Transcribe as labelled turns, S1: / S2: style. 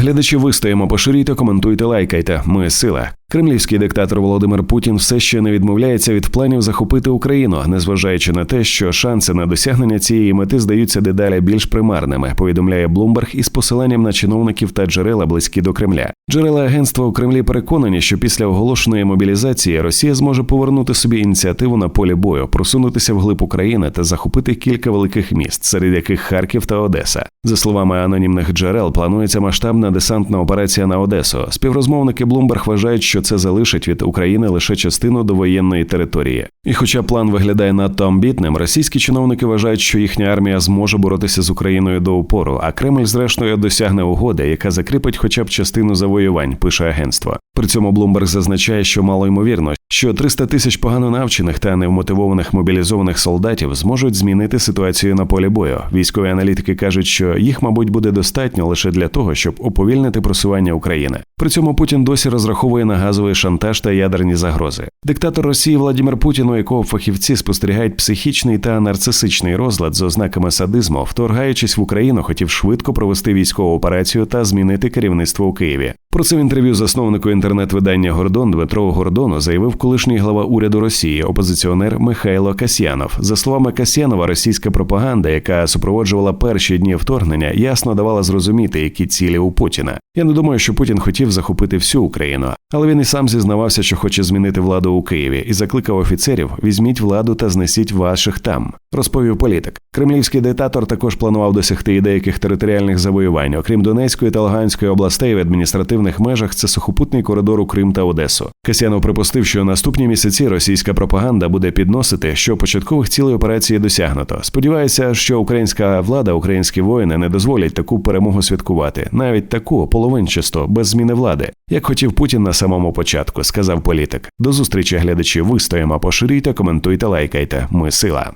S1: Глядачі вистоїмо, поширюйте, коментуйте, лайкайте. Ми сила. Кремлівський диктатор Володимир Путін все ще не відмовляється від планів захопити Україну, незважаючи на те, що шанси на досягнення цієї мети здаються дедалі більш примарними. Повідомляє Блумберг із посиланням на чиновників та джерела близькі до Кремля. Джерела агентства у Кремлі переконані, що після оголошеної мобілізації Росія зможе повернути собі ініціативу на полі бою, просунутися вглиб України та захопити кілька великих міст, серед яких Харків та Одеса. За словами анонімних джерел, планується масштабна десантна операція на Одесу. Співрозмовники Блумберг вважають, що це залишить від України лише частину довоєнної території. І, хоча план виглядає надто амбітним, російські чиновники вважають, що їхня армія зможе боротися з Україною до упору, а Кремль, зрештою, досягне угоди, яка закріпить хоча б частину завоювань, пише агентство. При цьому Блумберг зазначає, що мало ймовірно, що 300 тисяч погано навчених та невмотивованих мобілізованих солдатів зможуть змінити ситуацію на полі бою. Військові аналітики кажуть, що їх, мабуть, буде достатньо лише для того, щоб уповільнити просування України. При цьому Путін досі розраховує на газовий шантаж та ядерні загрози. Диктатор Росії Владимир Путін, у якого фахівці спостерігають психічний та нарцисичний розлад з ознаками садизму, вторгаючись в Україну, хотів швидко провести військову операцію та змінити керівництво у Києві. Про це в інтерв'ю засновнику інтернет-видання Гордон Дмитро Гордону заявив колишній глава уряду Росії, опозиціонер Михайло Касьянов. За словами Касьянова, російська пропаганда, яка супроводжувала перші дні вторгнення, ясно давала зрозуміти, які цілі у Путіна. Я не думаю, що Путін хотів захопити всю Україну, але він і сам зізнавався, що хоче змінити владу у Києві, і закликав офіцерів: візьміть владу та знесіть ваших там. Розповів політик. Кремлівський диктатор також планував досягти і деяких територіальних завоювань, окрім Донецької та Луганської областей в адміністративних межах. Це сухопутний коридор у Крим та Одесу. Касьянов припустив, що наступні місяці російська пропаганда буде підносити, що початкових цілей операції досягнуто. Сподіваюся, що українська влада, українські воїни не дозволять таку перемогу святкувати, навіть таку половинчасто, без зміни влади, як хотів Путін на самому початку, сказав політик. До зустрічі глядачі. Вистоїмо, поширюйте, коментуйте, лайкайте. Ми сила.